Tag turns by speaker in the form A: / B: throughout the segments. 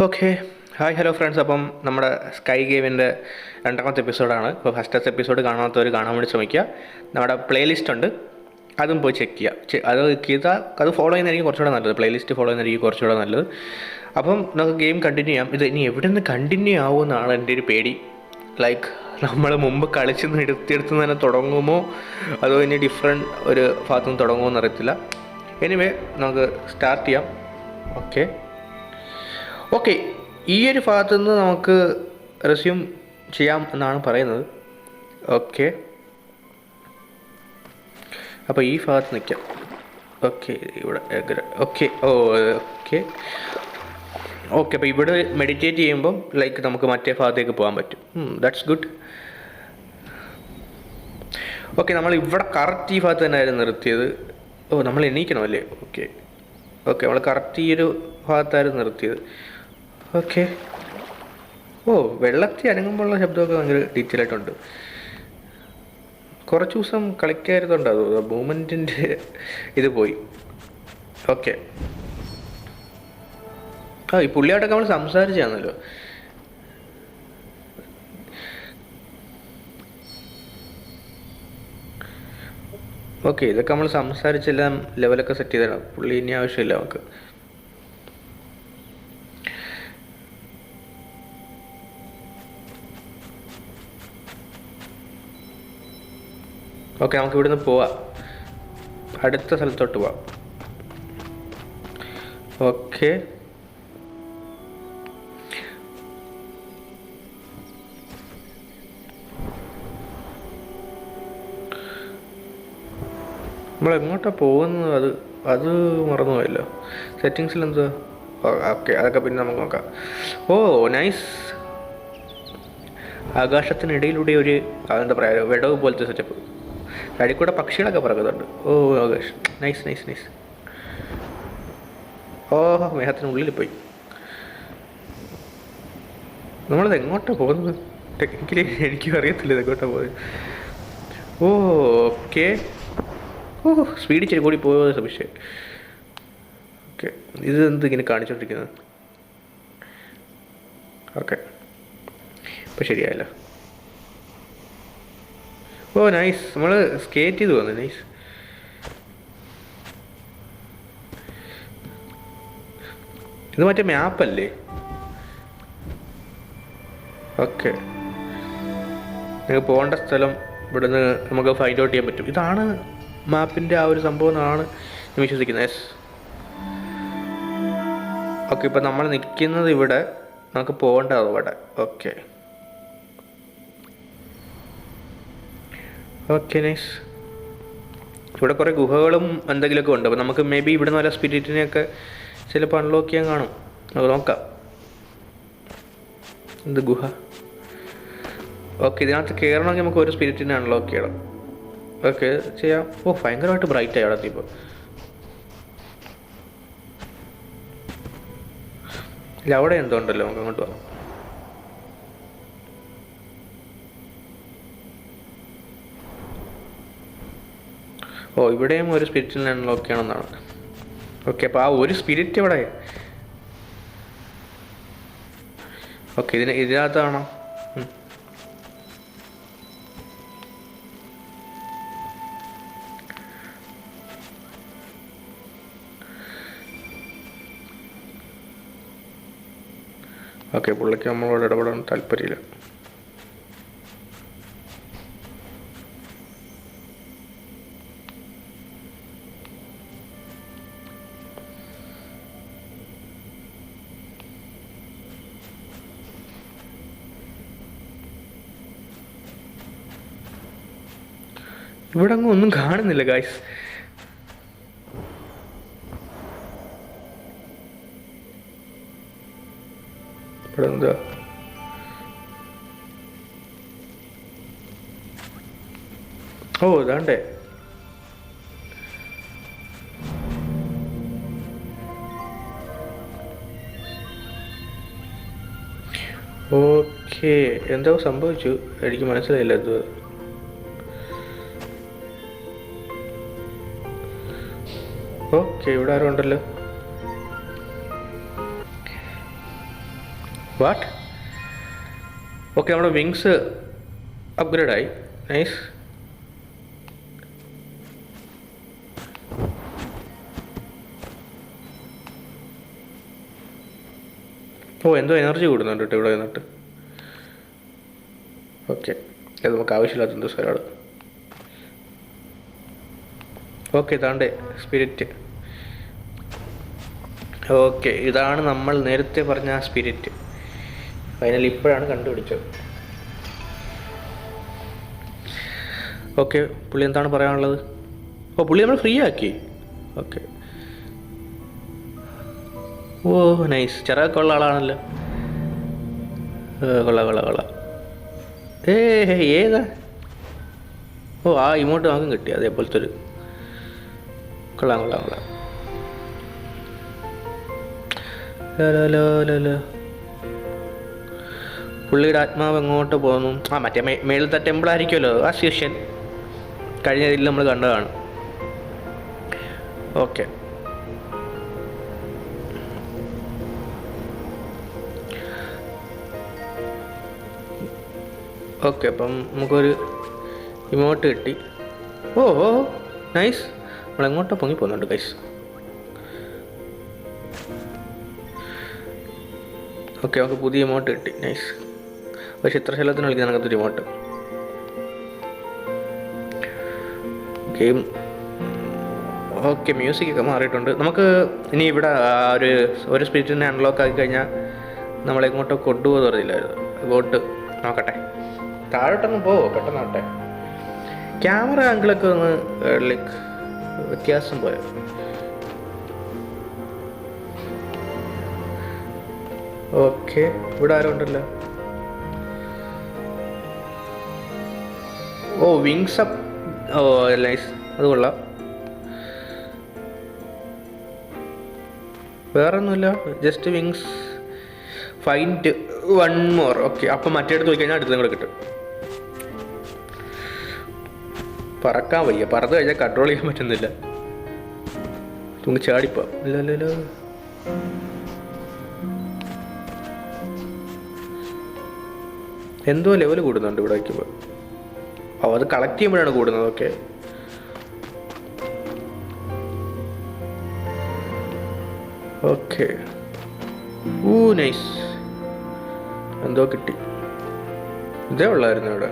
A: Okay. Hi hello friends. അപ്പം നമ്മുടെ sky ഗെയിമിന്റെ രണ്ടാമത്തെ എപ്പിസോഡാണ്. ഇപ്പോൾ ഫസ്റ്റത്തെ എപ്പിസോഡ് കാണാത്തവർ കാണാൻ വേണ്ടി ശ്രമിക്കുക. നമ്മുടെ പ്ലേലിസ്റ്റ് ഉണ്ട്. അതും പോയി ചെക്ക് ചെയ്യുക. അത് ചെയ്താൽ അത് ഫോളോ ചെയ്യുന്നതായിരിക്കും കുറച്ചുകൂടെ നല്ലത്. പ്ലേലിസ്റ്റ് ഫോളോ ചെയ്യുന്നതായിരിക്കും കുറച്ചുകൂടെ നല്ലത്. അപ്പം നമുക്ക് ഗെയിം കണ്ടിന്യൂ ചെയ്യാം. ഇത് ഇനി എവിടെ നിന്ന് കണ്ടിന്യൂ ആവുമെന്നാണ് എന്റെ ഒരു പേടി. ലൈക്ക് നമ്മൾ മുമ്പ് കളിച്ച് എടുത്തെടുത്ത് തന്നെ തുടങ്ങുമോ? അതോ ഇനി ഡിഫറെന്റ് ഒരു ഭാഗത്തു നിന്ന് തുടങ്ങുമോ എന്നറിയത്തില്ല. എനിവേ നമുക്ക് സ്റ്റാർട്ട് ചെയ്യാം. ഓക്കെ ഓക്കെ ഈ ഒരു ഭാഗത്തു നിന്ന് നമുക്ക് റെസ്യൂം ചെയ്യാം എന്നാണ് പറയുന്നത്. ഓക്കെ. അപ്പോൾ ഈ ഭാഗത്ത് നിൽക്കാം ഓക്കെ ഇവിടെ ഓക്കെ ഓ ഓക്കെ. ഓക്കെ അപ്പോൾ ഇവിടെ മെഡിറ്റേറ്റ് ചെയ്യുമ്പം ലൈക്ക് നമുക്ക് മറ്റേ ഭാഗത്തേക്ക് പോകാൻ പറ്റും. ദാറ്റ്സ് ഗുഡ് ഓക്കെ നമ്മൾ ഇവിടെ കറക്റ്റ് ഈ ഭാഗത്ത് തന്നെയായിരുന്നു നിർത്തിയത്. ഓ നമ്മൾ എണീക്കണം അല്ലേ ഓക്കെ. ഓക്കെ നമ്മൾ കറക്റ്റ് ഈ ഒരു ഭാഗത്തായിരുന്നു നിർത്തിയത്. ഓക്കെ ഓ വെള്ളത്തിൽ അനങ്ങുമ്പോഴുള്ള ശബ്ദമൊക്കെ ഭയങ്കര ഡീറ്റെയിൽ ആയിട്ടുണ്ട്. കുറച്ച് ദിവസം കളിക്കായിരുന്നുണ്ട് അത് മൂമെന്റിന്റെ ഇത് പോയി. ഓക്കെ ആ ഈ പുള്ളിയായിട്ടൊക്കെ നമ്മൾ സംസാരിച്ചാണല്ലോ ഓക്കെ ഇതൊക്കെ നമ്മൾ സംസാരിച്ചെല്ലാം ലെവലൊക്കെ സെറ്റ് ചെയ്തതാണ്. പുള്ളി ഇനി ആവശ്യമില്ല നമുക്ക്. ഓക്കെ നമുക്ക് ഇവിടുന്ന് പോവാം. അടുത്ത സ്ഥലത്തോട്ട് പോവാം. ഓക്കെ. നമ്മൾ എങ്ങോട്ടാണ് പോകുന്നത്? അത് അത് മറന്നുപോയല്ലോ. സെറ്റിങ്സിൽ എന്തുവാ ഓക്കെ അതൊക്കെ പിന്നെ നമുക്ക് നോക്കാം. ഓ നൈസ്. ആകാശത്തിനിടയിലൂടെ ഒരു എന്താ പറയുക വിടവ് പോലത്തെ സെറ്റപ്പ് അടി കൂടെ പക്ഷികളൊക്കെ പറക്കുന്നുണ്ട്. ഓ ആകാശ്. നൈസ് നൈസ് നൈസ് ഓഹോ മേഘത്തിനുള്ളിൽ പോയി. നമ്മളത് എങ്ങോട്ടാണ് പോകുന്നത്? ടെക്നിക്കലി എനിക്ക് അറിയത്തില്ല ഇത് പോകുന്നത്. ഓ ഓക്കെ ഓ സ്പീഡ് ചെറിയ കൂടി പോയത് സംശയം. ഓക്കെ ഇത് എന്ത് ഇങ്ങനെ കാണിച്ചുകൊണ്ടിരിക്കുന്നത് ഓക്കെ ഇപ്പം ശരിയായല്ലോ. ഓ നൈസ് നമ്മൾ സ്കേറ്റ് ചെയ്ത് വന്നു. നൈസ് ഇത് മറ്റേ മാപ്പല്ലേ ഓക്കെ നിങ്ങൾക്ക് പോകേണ്ട സ്ഥലം ഇവിടുന്ന് നമുക്ക് ഫൈൻഡ് ഔട്ട് ചെയ്യാൻ പറ്റും. ഇതാണ് മാപ്പിന്റെ ആ ഒരു സംഭവം എന്നാണ് ഞാൻ വിശ്വസിക്കുന്നത്. യെസ് ഓക്കെ ഇപ്പം നമ്മൾ നിൽക്കുന്നത് ഇവിടെ. നമുക്ക് പോകേണ്ടത് അവിടെ. Okay okay nice. ഇവിടെ കുറേ ഗുഹകളും എന്തെങ്കിലുമൊക്കെ ഉണ്ട്. അപ്പോൾ നമുക്ക് മേ ബി ഇവിടെ വല്ല സ്പിരിറ്റിനെയൊക്കെ ചിലപ്പോൾ അൺലോക്ക് ചെയ്യാൻ കാണും. നമുക്ക് നോക്കാം. എന്ത് ഗുഹ? ഓക്കെ ഇതിനകത്ത് കയറണമെങ്കിൽ നമുക്ക് ഒരു സ്പിരിറ്റിനെ അൺലോക്ക് ചെയ്യണം. ഓക്കെ ചെയ്യാം. ഓ ഭയങ്കരമായിട്ട് ബ്രൈറ്റ് ആയി അവിടെ ഇപ്പോൾ ഇല്ല അവിടെ എന്തോ ഉണ്ടല്ലോ നമുക്ക് അങ്ങോട്ട് പോകാം. ഓ ഇവിടെയും ഒരു സ്പിരിറ്റിൽ അൺലോക്ക് ചെയ്യണമെന്നാണ് ഓക്കെ അപ്പോൾ ആ ഒരു സ്പിരിറ്റ് ഇവിടെ ഓക്കെ ഇതിന് ഇതിനകത്താണോ. ഓക്കെ പുള്ളിക്ക് നമ്മളോട് ഇടപെടാൻ താല്പര്യമില്ല. ഇവിടെ അങ്ങ് ഒന്നും കാണുന്നില്ല ഗായ്സ് എന്താ? ഓ ഇതാണ്ടേ. ഓക്കെ എന്തോ സംഭവിച്ചു. എനിക്ക് മനസ്സിലായില്ല അത് ഓക്കെ ഇവിടെ ഉണ്ടല്ലോ. വാട്ട് ഓക്കെ നമ്മുടെ വിങ്സ് അപ്ഗ്രേഡ് ആയി. നൈസ് ഓ എന്തോ എനർജി കൂടുന്നുണ്ട് കേട്ടോ ഇവിടെ നിന്നിട്ട്. ഓക്കെ അത് നമുക്ക് ആവശ്യമില്ലാത്ത എന്തോ സ്ഥലമാണ് ഓക്കെ ഇതാണ്ട് സ്പിരിറ്റ് ഓക്കെ ഇതാണ് നമ്മൾ നേരത്തെ പറഞ്ഞ ആ സ്പിരിറ്റ് ഫൈനലി ഇപ്പോഴാണ് കണ്ടുപിടിച്ചത്. ഓക്കെ പുള്ളി എന്താണ് പറയാനുള്ളത്? ഓ പുള്ളി നമ്മൾ ഫ്രീ ആക്കി. ഓക്കെ. ഓ നൈസ് ചിറകൊക്കെ ഉള്ള ആളാണല്ലോ. കൊള്ളാം കൊള്ളാം കൊള്ളാം. ഏ ഏതാ? ഓ ആ ഇമോട്ട് വാങ്ങും കിട്ടി അതേപോലത്തെ ഒരു കൊള്ളാം കൊള്ളാം കൊള്ളാം ല, ല, ല, ല, ല. പുള്ളിയുടെ ആത്മാവ് എങ്ങോട്ട് പോകുന്നു? ആ മറ്റേ മേളിലത്തെ ടെമ്പിൾ ആയിരിക്കുമല്ലോ. ആ ശിഷ്യൻ കഴിഞ്ഞ ഇതിൽ നമ്മൾ കണ്ടതാണ്. ഓക്കെ ഓക്കെ അപ്പം നമുക്കൊരു ഇമോട്ട് കിട്ടി. ഓ ഓ നൈസ് നമ്മൾ എങ്ങോട്ടോ പൊങ്ങി പോകുന്നുണ്ട് ഗൈസ് ഓക്കെ നമുക്ക് പുതിയ ഇമോട്ട് കിട്ടി നൈസ് പക്ഷെ ഇത്ര ചിത്രശലത്തിന് കളിക്കുന്ന ഒരു ഇമോട്ട് ഗെയിം ഓക്കെ മ്യൂസിക് ഒക്കെ മാറിയിട്ടുണ്ട്. നമുക്ക് ഇനി ഇവിടെ ഒരു ഒരു സ്പിരിറ്റിനെ അൺലോക്ക് ആക്കി കഴിഞ്ഞാൽ നമ്മളെങ്ങോട്ടോ കൊണ്ടുപോകുന്ന പറഞ്ഞില്ലായിരുന്നു. ബോട്ട് നോക്കട്ടെ. താഴോട്ടൊന്ന് പോവോ? പെട്ടെന്നാട്ടെ ക്യാമറ ആംഗിളൊക്കെ ഒന്ന് ലൈക്ക് വ്യത്യാസം പോയത് ഓക്കെ ഇവിടെ ആരും ഉണ്ടല്ലോ. ഓ വിങ്സ് അപ്പ്. ഓ ലൈസ് അത് കൊള്ളാം. വേറെ ഒന്നുമില്ല just wings. Find one more. Okay അപ്പം മറ്റേടത്ത് പോയി കഴിഞ്ഞാൽ അടുത്തും കൂടെ കിട്ടും. പറക്കാൻ വയ്യ. പറന്ന് കഴിഞ്ഞാൽ കൺട്രോൾ ചെയ്യാൻ പറ്റുന്നില്ല. തുണി ചാടിപ്പോ. എന്തോ ലെവൽ കൂടുന്നുണ്ട് ഇവിടെ വയ്ക്കുമ്പോൾ ഓ അത് കളക്ട് ചെയ്യുമ്പോഴാണ് കൂടുന്നത്. ഓക്കെ ഓക്കെ ഊ നൈസ് എന്തോ കിട്ടി. ഇതേ ഉള്ളായിരുന്നു ഇവിടെ.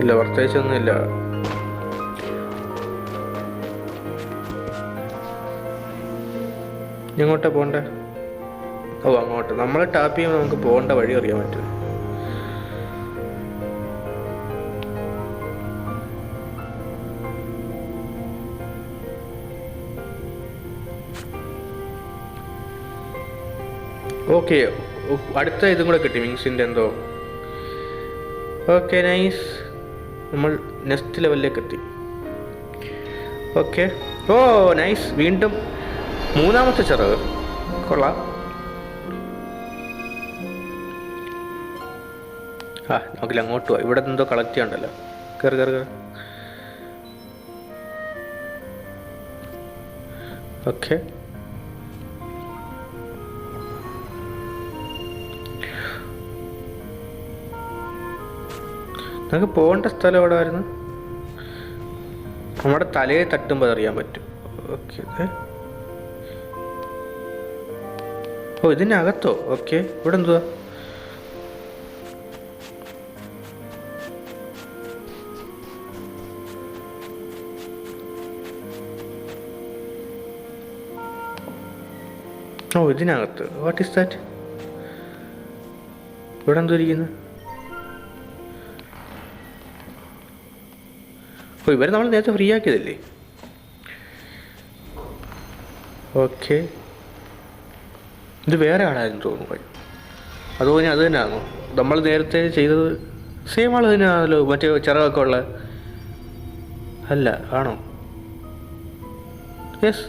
A: ഇല്ല പ്രത്യേകിച്ചൊന്നുമില്ല. എങ്ങോട്ടാ പോണ്ടേ? ഓ അങ്ങോട്ട്. നമ്മൾ ടാപ്പ് ചെയ്യുമ്പോൾ നമുക്ക് പോകേണ്ട വഴി അറിയാൻ പറ്റും. ഓക്കെ അടുത്ത ഇതും കൂടെ കിട്ടി വിങ്സിന്റെ എന്തോ. ഓക്കെ നൈസ് നമ്മൾ നെക്സ്റ്റ് ലെവലിലേക്ക് എത്തി ഓക്കെ ഓ നൈസ് വീണ്ടും മൂന്നാമത്തെ ചിറക്. കൊള്ളാം. ആ നമുക്കില്ല അങ്ങോട്ട് പോവാം. ഇവിടെ എന്തോ കളക്ട് ചെയ്യണ്ടല്ലോ കയറി കയറി കയറി ഓക്കെ നമുക്ക് പോകേണ്ട സ്ഥലം എവിടെ ആയിരുന്നു നമ്മുടെ തലയെ തട്ടുമ്പോൾ അറിയാൻ പറ്റും. ഓക്കെ ഓ ഇതിനകത്തോ? ഓക്കെ ഇവിടെ എന്തുവാ? ഓ ഇതിനകത്ത്. വാട്ട് ഈസ് ദാറ്റ് ഇവിടെ എന്തോ ഇരിക്കുന്നത് ഓ ഇവരെ നമ്മൾ നേരത്തെ ഫ്രീ ആക്കിയതല്ലേ? ഓക്കെ ഇത് വേറെ ആളായിരുന്നു തോന്നുന്നു അതോ ഞാൻ അത് തന്നെയാണോ? നമ്മൾ നേരത്തെ ചെയ്തത് സെയിം ആൾ തന്നെയാണല്ലോ മറ്റേ ചിറകൊക്കെ ഉള്ള. അല്ല ആണോ? യെസ്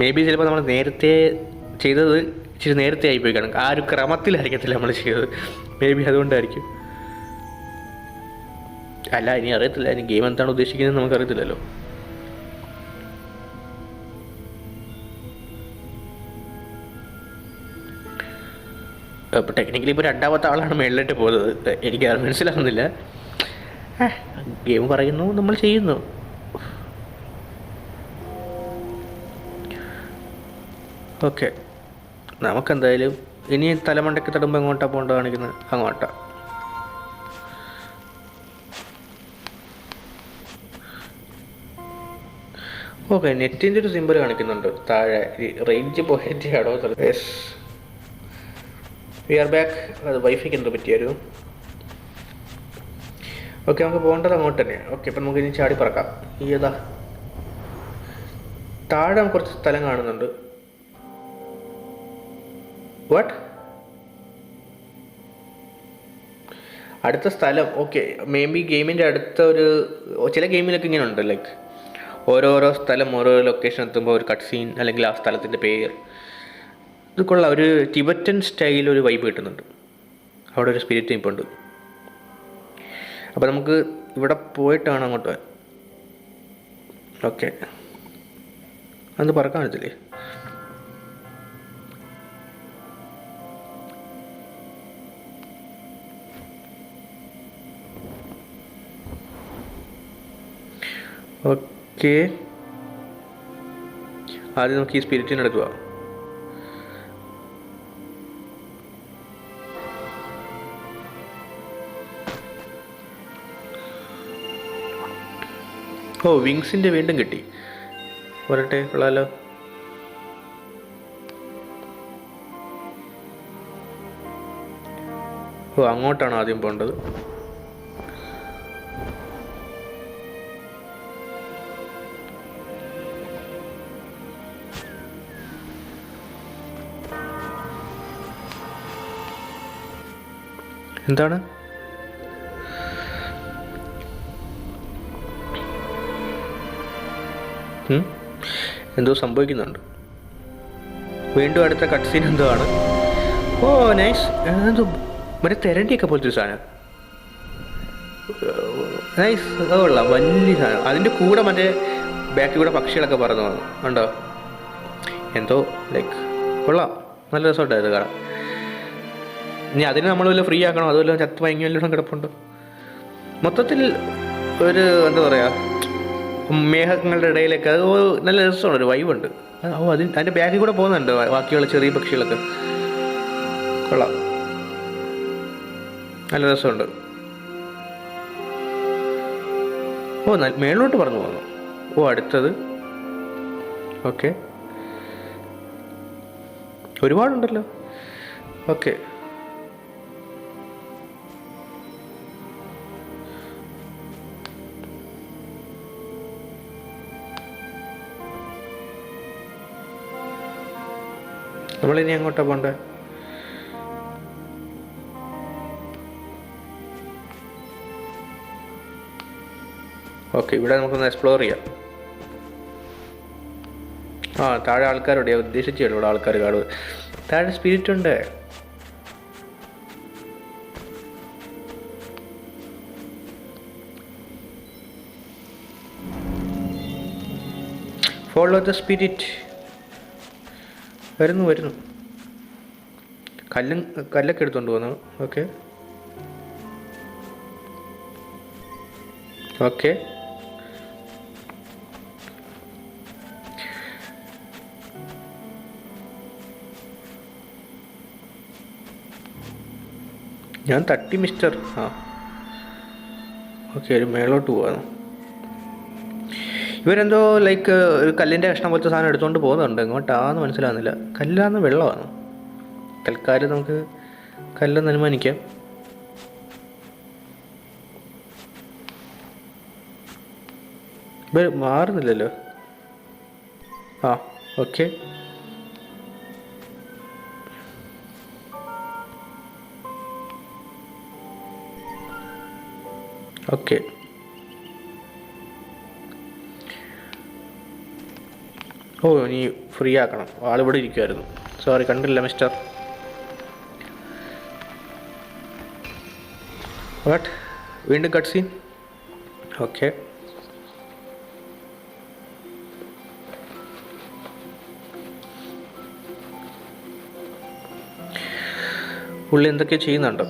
A: മേ ബി ചിലപ്പോൾ നമ്മൾ നേരത്തെ ചെയ്തത് ഇച്ചിരി നേരത്തെ ആയിപ്പോയി കാണും. ആ ഒരു ക്രമത്തിലായിരിക്കത്തില്ല നമ്മൾ ചെയ്തത്? മേ ബി അതുകൊണ്ടായിരിക്കും. അല്ല ഇനി അറിയത്തില്ല. ഇനി ഗെയിം എന്താണ് ഉദ്ദേശിക്കുന്നത് നമുക്കറിയത്തില്ലല്ലോ. ഇപ്പൊ ടെക്നിക്കലി ഇപ്പൊ രണ്ടാമത്തെ ആളാണ് മേളിലിട്ട് പോയത്. എനിക്ക് അത് മനസ്സിലാകുന്നില്ല ഗെയിം പറയുന്നു നമ്മൾ ചെയ്യുന്നു. ഓക്കെ നമുക്കെന്തായാലും ഇനി തലമണ്ടയ്ക്ക് തടുമ്പോൾ എങ്ങോട്ടാണ് പോകേണ്ടത് കാണിക്കുന്നത്? അങ്ങോട്ടാണ് ഓക്കെ നെറ്റിന്റെ ഒരു സിമ്പിൾ കാണിക്കുന്നുണ്ട്. താഴെ റേഞ്ച് പോയിട്ടാണോ യെസ് വി ആർ ബാക്ക് അത് വൈഫൈക്ക് എന്ത് പറ്റിയൊരു ഓക്കെ നമുക്ക് പോകേണ്ടത് അങ്ങോട്ട് തന്നെ ഓക്കെ ഇപ്പം നമുക്ക് ഇനി ചാടി പറക്കാം. ഈ ഏതാ? താഴെ നമുക്ക് കുറച്ച് സ്ഥലം കാണുന്നുണ്ട്. വാട്ട് അടുത്ത സ്ഥലം. ഓക്കെ മേ ബി ഗെയിമിന്റെ അടുത്ത ഒരു ചില ഗെയിമിലൊക്കെ ഇങ്ങനെ ഉണ്ട് ലൈക്ക് ഓരോരോ സ്ഥലം ഓരോ ലൊക്കേഷൻ എത്തുമ്പോൾ ഒരു കട്ട് സീൻ അല്ലെങ്കിൽ ആ സ്ഥലത്തിന്റെ പേര്. ഇത് കൊള്ളാം ഒരു ടിബറ്റൻ സ്റ്റൈൽ ഒരു വൈബ് കിട്ടുന്നുണ്ട്. അവിടെ ഒരു സ്പിരിറ്റ് ഇപ്പോൾ ഉണ്ട്. അപ്പോൾ നമുക്ക് ഇവിടെ പോയിട്ടാണ് അങ്ങോട്ട്. പോകാൻ ഓക്കെ അത് പറക്കാൻ പറ്റത്തില്ലേ ഓക്കെ ആദ്യം നമുക്ക് ഈ സ്പിരിറ്റിനെ എടുക്കുക ഓ വിങ്സിന്റെ വീണ്ടും കിട്ടി. വരട്ടെ കൊള്ളാലോ. ഓ അങ്ങോട്ടാണ് ആദ്യം പോകേണ്ടത്? എന്താണ്? എന്തോ സംഭവിക്കുന്നുണ്ട്. വീണ്ടും അടുത്ത കട്ട് സീൻ എന്തോ ആണ് ഓ നൈസ് എന്തോ മറ്റേ തെരണ്ടിയൊക്കെ പോലത്തെ ഒരു സാധനം. നൈസ് അതുള്ള വലിയ സാധനം. അതിന്റെ കൂടെ മറ്റേ ബാക്കിൽ കൂടെ പക്ഷികളൊക്കെ പറന്നു വന്നു. ഉണ്ടോ എന്തോ ലൈക്ക് കൊള്ളാം. നല്ല രസമുണ്ടായിരുന്നു കാണാം ഇനി അതിന് നമ്മൾ വല്ല ഫ്രീ ആക്കണം? അതുപോലെ ചത്ത് ഭയങ്കര വല്ലതും കിടപ്പുണ്ട്? മൊത്തത്തിൽ ഒരു എന്താ പറയുക മേഘങ്ങളുടെ ഇടയിലൊക്കെ അത് നല്ല രസമാണ് ഒരു വൈബുണ്ട് ഓ അതിന് അതിന്റെ ബാക്കിൽ കൂടെ പോകുന്നുണ്ട് ബാക്കിയുള്ള ചെറിയ പക്ഷികളൊക്കെ. കൊള്ളാം. നല്ല രസമുണ്ട്. ഓ മേളിലോട്ട് പറഞ്ഞു പോകുന്നു ഓ അടുത്തത്. ഓക്കെ. ഒരുപാടുണ്ടല്ലോ. ഓക്കെ. നമ്മളിനി അങ്ങോട്ടാ പോണ്ടേ? ഓക്കെ ഇവിടെ നമുക്കൊന്ന് എക്സ്പ്ലോർ ചെയ്യാം. ആ താഴെ ആൾക്കാരുണ്ട് ഞാൻ ഉദ്ദേശിച്ചു ഇവിടെ ആൾക്കാർ കാണും താഴെ സ്പിരിറ്റ് ഉണ്ട്? ഫോളോ ദ സ്പിരിറ്റ് വരുന്നു വരുന്നു. കല്ലും കല്ലൊക്കെ എടുത്തോണ്ട് പോന്നു? ഓക്കെ. ഓക്കെ. ഞാൻ തട്ടി മിസ്റ്റർ. ആ. ഓക്കെ ഒരു മേളോട്ട് പോവാണ് ഇവരെന്തോ ലൈക്ക് ഒരു കല്ലിന്റെ കഷ്ണം പോലത്തെ സാധനം എടുത്തുകൊണ്ട് പോകുന്നുണ്ട്. എങ്ങോട്ടാന്ന് മനസ്സിലാകുന്നില്ല കല്ലാന്ന് വെള്ളമാണ്. കൽക്കാർ നമുക്ക് കല്ലെന്ന് അനുമാനിക്കാം. മാറുന്നില്ലല്ലോ. ആ ഓക്കെ ഓക്കെ ഓ നീ ഫ്രീ ആക്കണം ആളിവിടെ ഇരിക്കുമായിരുന്നു സോറി കണ്ടില്ല മിസ്റ്റർ വാട്ട് വീണ്ടും കട്ട് സീൻ ഓക്കെ പുള്ളി എന്തൊക്കെയോ ചെയ്യുന്നുണ്ട്?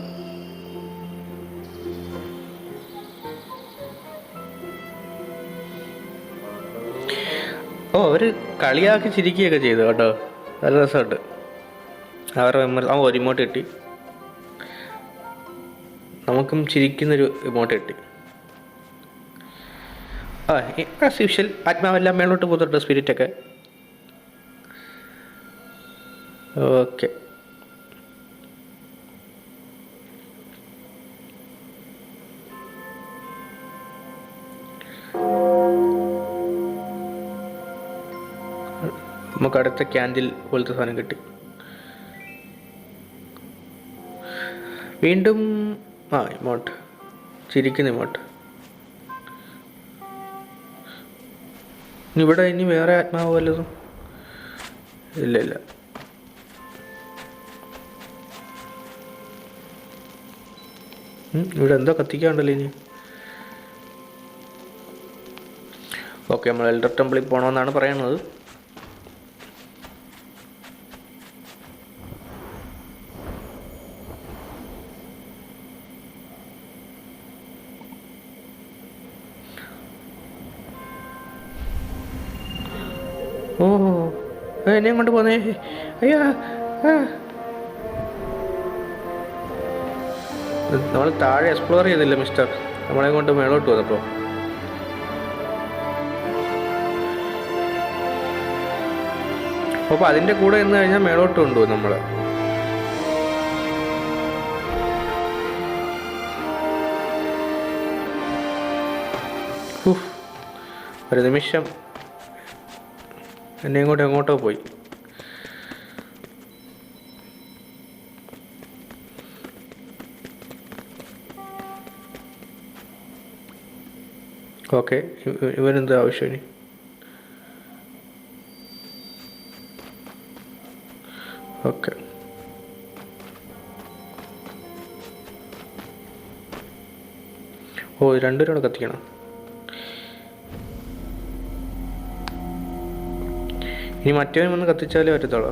A: ഓ അവർ കളിയാക്കി ചിരിക്കുകയൊക്കെ ചെയ്തു കേട്ടോ. നല്ല രസമുണ്ട്. അവരുടെ മെമ്മറി ആ ഒരു ഇമോട്ട് കിട്ടി. നമുക്കും ചിരിക്കുന്നൊരു ഇമോട്ട് കിട്ടി. ആ ആസ് ആത്മാവെല്ലാം മേളോട്ട് പോകുന്നുണ്ട് സ്പിരിറ്റൊക്കെ ഓക്കെ നമുക്ക് അടുത്ത ക്യാൻഡിൽ പോലത്തെ സാധനം കിട്ടി. വീണ്ടും ആ ഇമോട്ട് ചിരിക്കുന്ന ഇമോട്ട് ഇവിടെ ഇനി വേറെ ആത്മാവ് വല്ലതും? ഇല്ല ഇല്ല. ഇവിടെ എന്തോ കത്തിക്കാണ്ടല്ലോ ഇനി. ഓക്കെ നമ്മൾ എൽഡർ ടെമ്പിളിൽ പോകണമെന്നാണ് പറയുന്നത് ഓ ഏ, എന്നെയും കൊണ്ട് പോന്നേ? അയ്യാ നമ്മൾ താഴെ എക്സ്പ്ലോർ ചെയ്തില്ല മിസ്റ്റർ നമ്മളെ കൊണ്ട് മേളോട്ട് വന്നപ്പോൾ അപ്പോൾ അതിന്റെ കൂടെ എന്ന് കഴിഞ്ഞാൽ മേളോട്ട് കൊണ്ടുപോകും നമ്മൾ ഒരു നിമിഷം. എന്നെ ഇങ്ങോട്ട് എങ്ങോട്ടോ പോയി. ഓക്കെ ഇവനെന്ത് ആവശ്യം ഇനി? ഓക്കെ. ഓ രണ്ടുപേരോട് കത്തിക്കണം. ഇനി മറ്റവൻ വന്ന് കത്തിച്ചാലേ പറ്റത്തുള്ളൂ.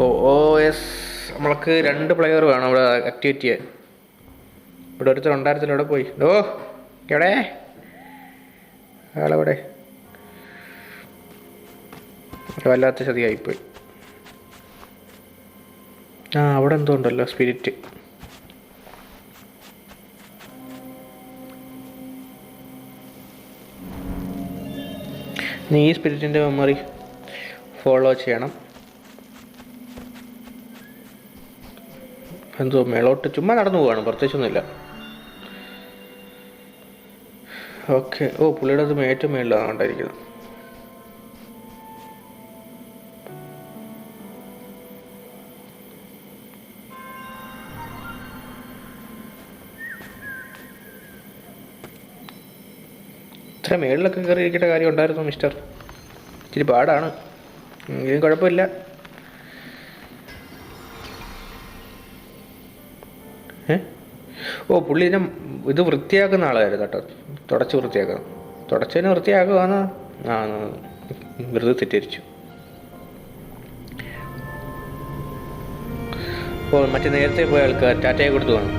A: ഓ ഓ എസ്. നമ്മൾക്ക് രണ്ട് പ്ലെയർ വേണം ഇവിടെ ആക്ടിവിറ്റി ഇവിടെ ഒരുത്തർ ഉണ്ടായിരുന്നില്ല ഇവിടെ പോയി? ഓ എവിടെ? ആളെവിടെ? വല്ലാത്ത ചതിയായിപ്പോയി. ആ അവിടെ എന്തോ ഉണ്ടല്ലോ സ്പിരിറ്റ് നീ ഈ സ്പിരിറ്റിന്റെ മെമ്മറി ഫോളോ ചെയ്യണം. എന്തോ മേളോട്ട് ചുമ്മാ നടന്നു പോവാണ് പ്രത്യേകിച്ചൊന്നുമില്ല. ഓക്കെ. ഓ പുള്ളിയുടെ അത് ഏറ്റവും മേളിലാണ് ഉണ്ടായിരിക്കുന്നത് ഇത്ര മേളിലൊക്കെ കയറി ഇരിക്കേണ്ട കാര്യം ഉണ്ടായിരുന്നു മിസ്റ്റർ. ഇച്ചിരി പാടാണ്. എങ്കിലും കുഴപ്പമില്ല. ഓ പുള്ളി ഞാൻ ഇത് വൃത്തിയാക്കുന്ന ആളായിരുന്നു കേട്ടോ. തുടച്ച് വൃത്തിയാക്കുക തുടച്ചതിന് വൃത്തിയാക്കുവാന്ന് ആ വെറുതെ തെറ്റിരിച്ചു ഓ മറ്റേ നേരത്തെ പോയ ആൾക്ക് ടാറ്റയെ കൊടുത്തു കാണും.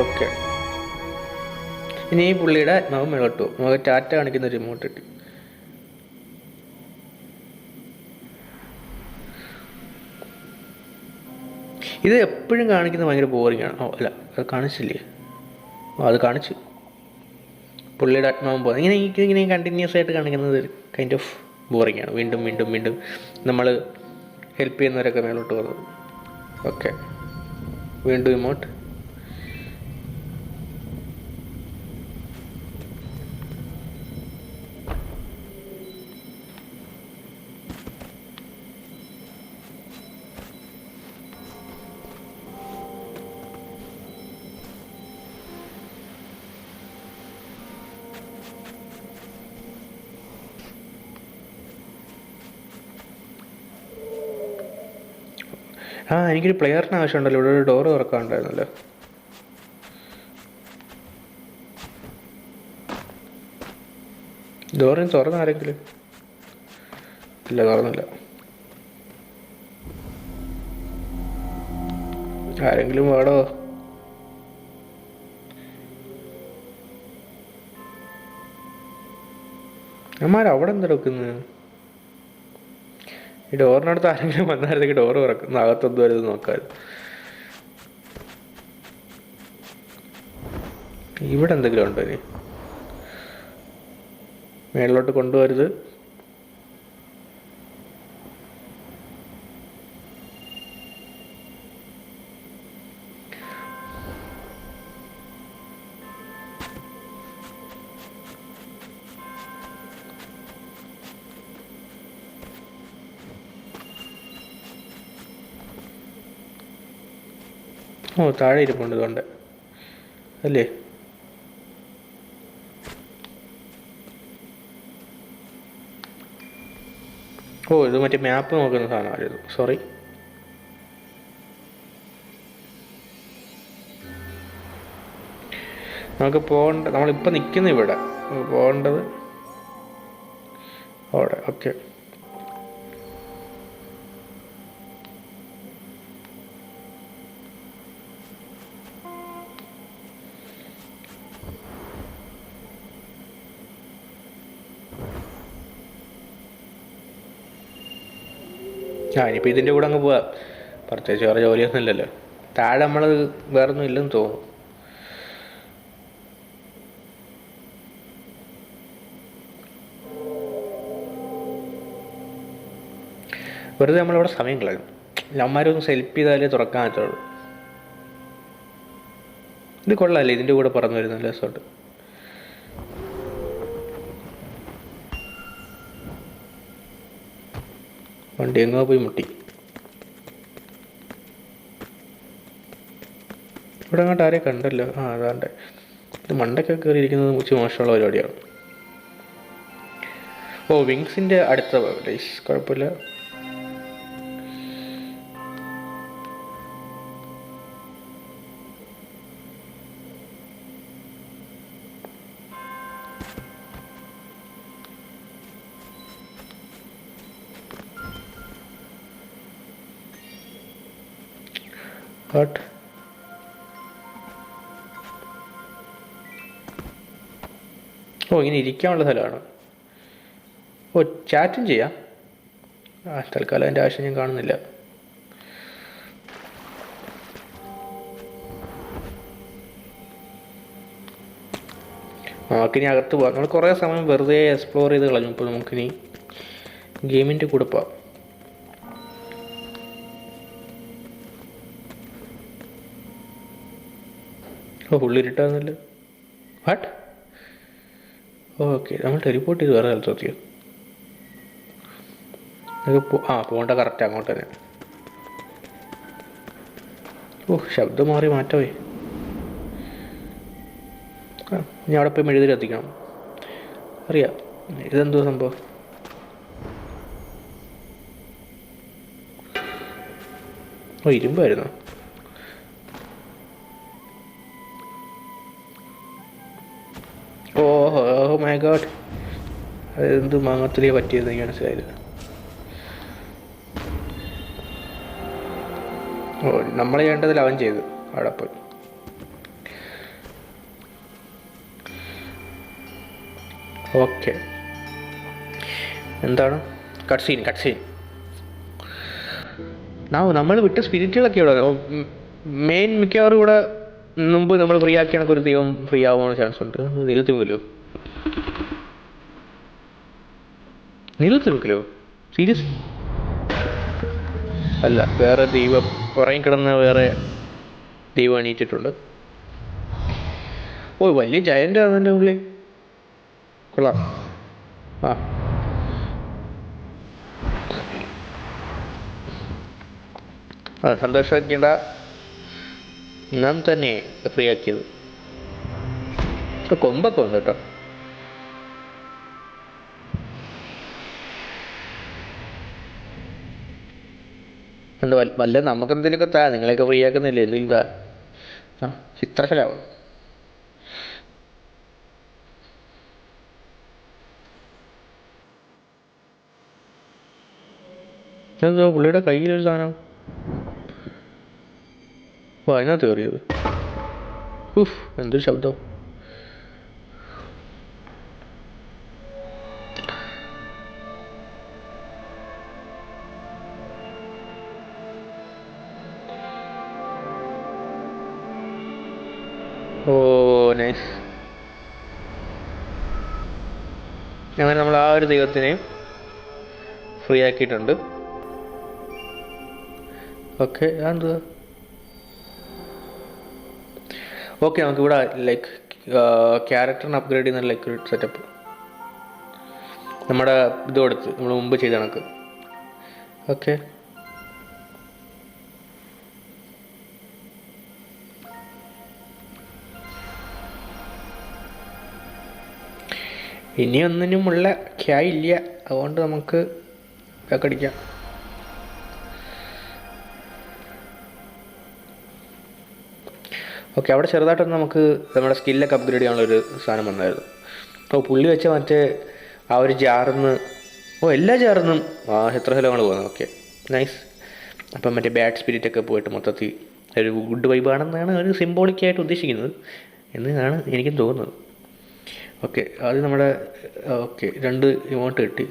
A: ഓക്കെ. ഇനി ഈ പുള്ളിയുടെ ആത്മാവ് മേളോട്ട് നമുക്ക് ടാറ്റ കാണിക്കുന്ന ഒരു റിമോട്ട് കിട്ടി. ഇത് എപ്പോഴും കാണിക്കുന്നത് ഭയങ്കര ബോറിംഗ് ആണ്. ഓ അല്ല അത് കാണിച്ചില്ലേ? ഓ അത് കാണിച്ചു. പുള്ളിയുടെ ആത്മാവും പോകുന്നത് ഇങ്ങനെ എനിക്ക് ഇങ്ങനെ കണ്ടിന്യൂസ് ആയിട്ട് കാണിക്കുന്നത് കൈൻഡ് ഓഫ് ബോറിംഗ് ആണ്. വീണ്ടും വീണ്ടും വീണ്ടും നമ്മൾ ഹെൽപ്പ് ചെയ്യുന്നവരൊക്കെ മേലോട്ട് പോകുന്നത് ഓക്കെ വീണ്ടും ഇമോട്ട് എനിക്കൊരു പ്ലെയറിന് ആവശ്യമുണ്ടല്ലോ ഇവിടെ ഒരു ഡോറ് തുറക്കാനുണ്ടായിരുന്നല്ലോ. ഡോറിന് തുറന്ന ആരെങ്കിലും? ഇല്ല തുറന്നില്ല. ആരെങ്കിലും വേടോ അമ്മാരവിടെ എന്താ വെക്കുന്നത് ഈ ഡോറിനടുത്ത് ആരെങ്കിലും വന്നായിരുന്നെങ്കിൽ ഡോർ തുറക്കുന്ന അകത്തൊന്നും വരുന്നത് നോക്കാമായിരുന്നു. ഇവിടെ എന്തെങ്കിലും ഉണ്ടോ ഇനി? മേളിലോട്ട് കൊണ്ടുവരുത് ഓ താഴെ ഇരിപ്പുണ്ട് ഇതുകൊണ്ട്. അല്ലേ? ഓ ഇത് മറ്റേ മാപ്പ് നോക്കുന്ന സാധനമായിരുന്നു സോറി നമുക്ക് പോകേണ്ട നമ്മളിപ്പോൾ നിൽക്കുന്ന ഇവിടെ. പോകേണ്ടത് അവിടെ. ഓക്കെ ആ ഇനിയിപ്പോൾ ഇതിന്റെ കൂടെ അങ്ങ് പോവാം. പ്രത്യേകിച്ച് വേറെ ജോലിയൊന്നും ഇല്ലല്ലോ. താഴെ നമ്മൾ വേറെ ഒന്നും ഇല്ലെന്ന് തോന്നുന്നു. വെറുതെ നമ്മളിവിടെ സമയം കളയും. അമ്മമാരൊന്ന് സെൽഫ് ചെയ്താലേ തുറക്കാൻ പറ്റുള്ളൂ. ഇത് കൊള്ളാമല്ലേ ഇതിന്റെ കൂടെ പറന്നു വരുന്ന രസമുണ്ട്. വണ്ടി എങ്ങോ പോയി മുട്ടി. ഇവിടെ അങ്ങോട്ട് ആരെയും കണ്ടല്ലോ? ആ അതാണ്ട്. ഇത് മണ്ടയ്ക്കൊക്കെ കയറിയിരിക്കുന്നത് മുച്ച് മോശമുള്ള പരിപാടിയാണ്. ഓ വിങ്സിന്റെ അടുത്ത പ്ലേസ് കുഴപ്പമില്ല. ബട്ട് ഓ ഇങ്ങനെ ഇരിക്കാനുള്ള സ്ഥലമാണ്. ഓ ചാറ്റും ചെയ്യാം. ആ തൽക്കാലം അതിന്റെ ആവശ്യം ഞാൻ കാണുന്നില്ല. നമുക്കിനി അകത്ത് പോകാം നമ്മൾ കുറേ സമയം വെറുതെ എക്സ്പ്ലോർ ചെയ്ത് കളഞ്ഞു. ഇപ്പോൾ നമുക്കിനി ഗെയിമിന്റെ കൂടെ പോവാം. ഓ ഉള്ളിരിട്ടാന്നല്ല വാട്ട് ഓക്കെ നമ്മൾ ടെലിപ്പോർട്ട് ചെയ്ത് വേറെ സ്ഥലത്ത് എത്തിയോ? നമുക്ക് പോ ആ പോകേണ്ട കറക്റ്റ് അങ്ങോട്ട് തന്നെ. ഓ ശബ്ദം മാറി മാറ്റമേ ഞാൻ അവിടെ പോയി മെഴുതിരി എത്തിക്കണം അറിയാം ഇതെന്തോ സംഭവം. ഓ ഇരുമ്പായിരുന്നോ? അതെന്ത് മാങ്ങത്തിലേ പറ്റിയെന്ന് എനിക്ക് മനസ്സിലായില്ല. ഓ നമ്മൾ ചെയ്യേണ്ടതിൽ അവൻ ചെയ്തു അവിടെ പോയി. ഓക്കെ. എന്താണ്? കട്ട് സീൻ കട്ട് സീൻ നമ്മൾ വിട്ട സ്പിരിറ്റുകളൊക്കെ ഇവിടെ മെയിൻ മിക്കവാറും ഇവിടെ മുമ്പ് നമ്മൾ ഫ്രീ ആക്കിയ ഒരു ദൈവം ഫ്രീ ആവാനുള്ള ചാൻസ് ഉണ്ട്. ദൈവത്തിൽ വെക്കലോ വെക്കലോ സീരിയസ് അല്ല വേറെ ദൈവം പുറകെ കിടന്ന വേറെ ദൈവം എണീറ്റിട്ടുണ്ട്. ഓ വലിയ ജയന്റ് ആണെന്റെ ഉള്ളിൽ കൊള്ളാം. ആ. ആ സന്തോഷമാക്കേണ്ട നാം തന്നെ ഫ്രീ ആക്കിയത്. കൊമ്പൊക്കെ വന്നു കേട്ടോ. എന്താ വല്ല- വല്ല നമുക്ക് എന്തെങ്കിലുമൊക്കെ താ നിങ്ങളെയൊക്കെ ഫ്രീ ആക്കുന്നില്ലേ? എന്തെങ്കിലും താ ആ ചിത്രകലാവും എന്തോ പുള്ളിയുടെ കയ്യിലൊരു സാധനം? ഓ അതിനകത്ത് കയറിയത് ഉഫ് എന്തൊരു ശബ്ദം. ഓ നൈസ് അങ്ങനെ നമ്മൾ ആ ഒരു ദൈവത്തിനെയും ഫ്രീ ആക്കിയിട്ടുണ്ട്. ഓക്കെ അതെന്തുവാ? ഓക്കെ നമുക്കിവിടെ ലൈക്ക് ക്യാരക്ടറിന് അപ്ഗ്രേഡ് ചെയ്യുന്ന ലൈക്ക് ഒരു സെറ്റപ്പ് നമ്മുടെ ഇത് കൊടുത്ത് നമ്മൾ മുമ്പ് ചെയ്ത കണക്ക്. ഓക്കെ ഇനി ഒന്നിനുമുള്ള ക്യായ് ഇല്ല അതുകൊണ്ട് നമുക്ക് കക്കടിക്കാം. ഓക്കെ അവിടെ ചെറുതായിട്ടൊന്ന് നമുക്ക് നമ്മുടെ സ്കില്ലൊക്കെ അപ്ഗ്രേഡ് ചെയ്യാനുള്ള ഒരു സാധനം വന്നായിരുന്നു. അപ്പോൾ പുള്ളി വെച്ച മറ്റേ ആ ഒരു ജാറിന്ന് ഓ എല്ലാ ജാറിന്നും. ആ എത്ര സ്ഥലമാണ് പോകുന്നത് ഓക്കെ നൈസ് അപ്പം മറ്റേ ബാഡ് സ്പിരിറ്റ് ഒക്കെ പോയിട്ട് മൊത്തത്തിൽ ഒരു ഗുഡ് വൈബാണെന്നാണ് ഒരു സിംബോളിക്കായിട്ട് ഉദ്ദേശിക്കുന്നത്. എന്നാണ് എനിക്കും തോന്നുന്നത്. ഓക്കെ അത് നമ്മുടെ ഓക്കെ രണ്ട് ഇമോട്ട് കിട്ടി.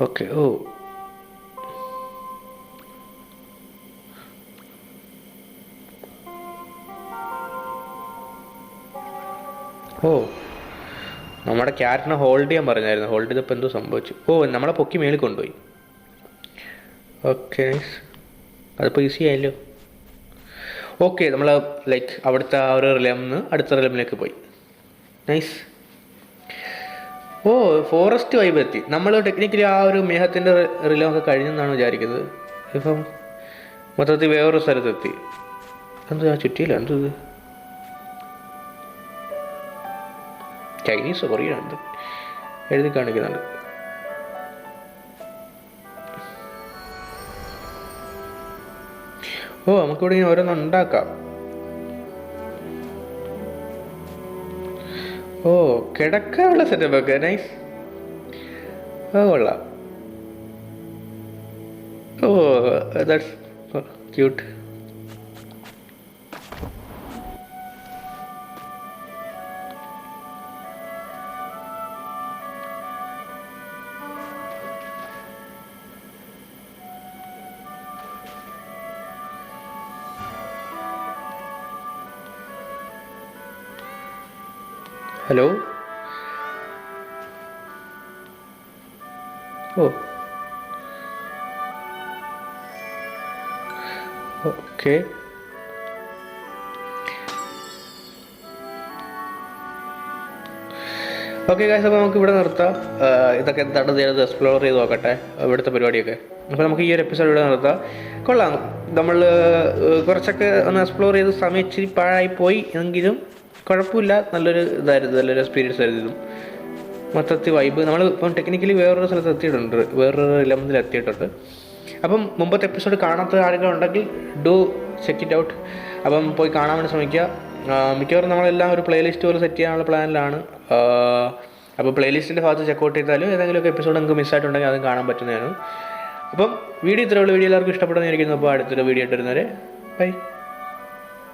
A: ഓക്കെ ഓ. ഓ നമ്മുടെ ക്യാരറ്റിനെ ഹോൾഡ് ചെയ്യാൻ പറഞ്ഞായിരുന്നു. ഹോൾഡ് ചെയ്തപ്പോൾ എന്തോ സംഭവിച്ചു. ഓ നമ്മളെ പൊക്കി മേളിൽ കൊണ്ടുപോയി. ഓക്കെ അതിപ്പോൾ ഈസി ആയല്ലോ. ഓക്കെ നമ്മൾ ലൈക്ക് അവിടുത്തെ ആ ഒരു റിലം നിന്ന് അടുത്ത റിലമിലേക്ക് പോയി. നൈസ് ഓ ഫോറസ്റ്റ് വൈബ് എത്തി. നമ്മൾ ടെക്നിക്കലി ആ ഒരു മേഘത്തിന്റെ റിലം ഒക്കെ കഴിഞ്ഞെന്നാണ് വിചാരിക്കുന്നത്. ഇപ്പം മൊത്തത്തിൽ വേറൊരു സ്ഥലത്തെത്തി എന്താ ചുറ്റിയില്ല എന്തത് ചൈനീസ് കൊറിയൻ എന്ത്? എഴുതി കാണിക്കുന്നുണ്ട്. ഓ നമുക്കിവിടെ ഇങ്ങനെ ഓരോന്ന് ഉണ്ടാക്കാം. ഓ കിടക്കാനുള്ള സെറ്റപ്പ് ഒക്കെ നൈസ് ഓ കൊള്ളാം. ഓ ദാറ്റ്സ് ക്യൂട്ട് ഹലോ? ഓ. ഓക്കെ. ഓക്കെ ഗായ്സ് അപ്പോൾ നമുക്ക് ഇവിടെ നിർത്താം. ഇതൊക്കെ എന്താണ് ചെയ്തത് എക്സ്പ്ലോർ ചെയ്ത് നോക്കട്ടെ ഇവിടുത്തെ പരിപാടിയൊക്കെ. അപ്പോൾ നമുക്ക് ഈ ഒരു എപ്പിസോഡ് ഇവിടെ നിർത്താം. കൊള്ളാം. നമ്മൾ കുറച്ചൊക്കെ ഒന്ന് എക്സ്പ്ലോർ ചെയ്ത് സമയം ഇച്ചിരി പാഴായി പോയി എങ്കിലും കുഴപ്പമില്ല. നല്ലൊരു ഇതായിരുന്നു നല്ലൊരു എക്സ്പീരിയൻസ് ആയിരുന്നു. മൊത്തത്തിൽ വൈബ് നമ്മൾ ഇപ്പം ടെക്നിക്കലി വേറൊരു സ്ഥലത്ത് എത്തിയിട്ടുണ്ട്. വേറൊരു ലെവലിൽ എത്തിയിട്ടുണ്ട്. അപ്പം മുമ്പത്തെ എപ്പിസോഡ് കാണാത്ത ആരെങ്കിലും ഉണ്ടെങ്കിൽ ഡു ചെക്ക് ഇറ്റ് ഔട്ട് അപ്പം പോയി കാണാൻ വേണ്ടി ശ്രമിക്കുക. മിക്കവാറും നമ്മളെല്ലാം ഒരു പ്ലേലിസ്റ്റ് പോലെ സെറ്റ് ചെയ്യാനുള്ള പ്ലാനിലാണ് അപ്പോൾ പ്ലേലിസ്റ്റിന്റെ ഭാഗത്ത് ചെക്കൗട്ട് ചെയ്താലും ഏതെങ്കിലുമൊക്കെ എപ്പിസോഡ് നിങ്ങൾക്ക് മിസ്സായിട്ടുണ്ടെങ്കിൽ അതും കാണാൻ പറ്റുന്നതാണ്. അപ്പം വീഡിയോ ഇത്രയുള്ള വീഡിയോ എല്ലാവർക്കും ഇഷ്ടപ്പെടുന്നതായിരിക്കുന്നു അപ്പോൾ അടുത്തൊരു വീഡിയോ ഇട്ടിരുന്നവരെ ബൈ